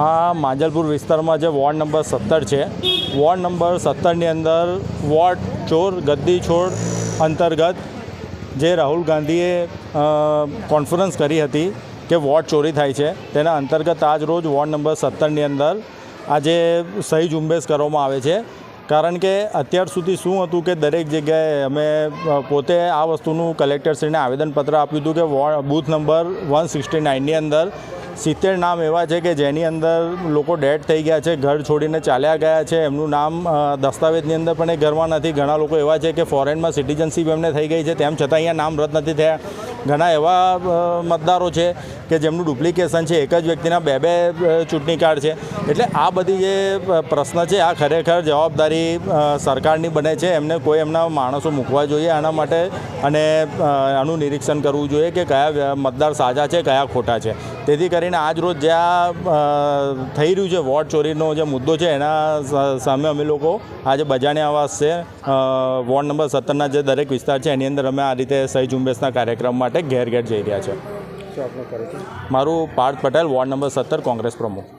આ માંજલપુર વિસ્તારમાં જે વોર્ડ નંબર સત્તર છે, વોર્ડ નંબર સત્તરની અંદર વોર્ડ ચોર, ગદ્દી છોડ અંતર્ગત જે રાહુલ ગાંધીએ કોન્ફરન્સ કરી હતી કે વોર્ડ ચોરી થાય છે, તેના અંતર્ગત આજ રોજ વોર્ડ નંબર સત્તરની અંદર આજે સહી ઝુંબેશ કરવામાં આવે છે. કારણ કે અત્યાર સુધી શું હતું કે દરેક જગ્યાએ અમે પોતે આ વસ્તુનું કલેક્ટરશ્રીને આવેદનપત્ર આપ્યું હતું કે ward, booth number one sixty નાઇનની અંદર સિત્તેર નામ એવા છે કે જેની અંદર લોકો ડેડ થઈ ગયા છે, ઘર છોડીને ચાલ્યા ગયા છે. એમનું નામ દસ્તાવેજની અંદર પણ એ ઘરમાં નથી. ઘણા લોકો એવા છે કે ફોરેનમાં સિટીઝનશીપ એમને થઈ ગઈ છે. તેમ છતાં અહીંયા નામ રદ નથી થયા. ઘણા એવા મતદારો છે કે જેમનું ડુપ્લિકેશન છે, એક જ વ્યક્તિના બે બે ચૂંટણી કાર્ડ છે. એટલે આ બધી જે પ્રશ્ન છે, આ ખરેખર જવાબદારી સરકારની બને છે. એમને કોઈ એમના માણસો મૂકવા જોઈએ આના માટે અને આનું નિરીક્ષણ કરવું જોઈએ કે કયા મતદાર સાચા છે, કયા ખોટા છે. તેથી કરીને આજ રોજ જે આ થઈ રહ્યું છે, વોટ ચોરીનો જે મુદ્દો છે, એના સામે અમે લોકો આજે બજાણી આવાસ છે. વોર્ડ નંબર સત્તરના જે દરેક વિસ્તાર છે, એની અંદર અમે આ રીતે સહી ઝુંબેશના કાર્યક્રમ માટે ઘેર ઘેર જઈ રહ્યા છે. શું આપનો છે? મારું પાર્થ પટેલ વોર્ડ નંબર સત્તર કોંગ્રેસ પ્રમુખ.